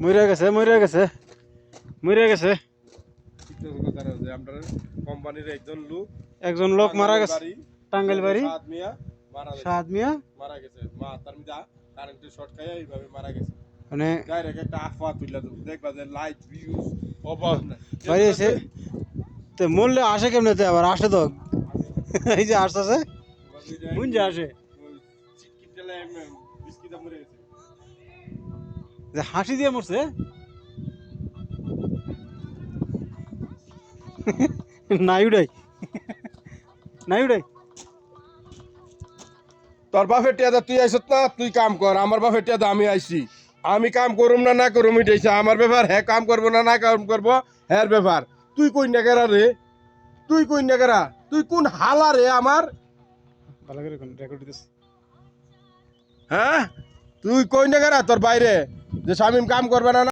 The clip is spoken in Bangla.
মরে গেছে মরে গেছে। মরে গেছে। কোম্পানির একজন লোক একজন লোক মারা গেছে। টাঙ্গাইল বাড়ি সাত মিয়া। মারা গেছে মারা গেছে মা তার মিদা কারেন্টের শর্ট খাইয়া এইভাবে মারা গেছে মানে ডাইরেক্ট একটা আফা তুইলা দেবো দেখবা যে লাইট ভিউজ অভাব নাই বাড়ি এসে তো মরলে আসে কেমনে তো আবার? আসে তো। এই যে আসতেছে। কোন যে আসে। বিস্কিট মরে গেছে। যে হাসি দিয়ে মরছে? নাই উড়াই নাই উড়াই তোর বাপের টিয়া তুই আইসত না? তুই কাম কর আমার বাপের টিয়া আমি আইছি। আমি কাম করুম না না করুম এটাইছে আমার ব্যাপার। হ্যাঁ কাম করব না না কাম করব হ্যাঁ ব্যাপার। তুই কই না কেরা রে? তুই কই না কেরা তুই কোন হালা রে আমার? ভালো করে রেকর্ড দিতেছে। হ্যাঁ? তুই কই না কেরা তোর বাইরে? যে স্বামী কাম করবে না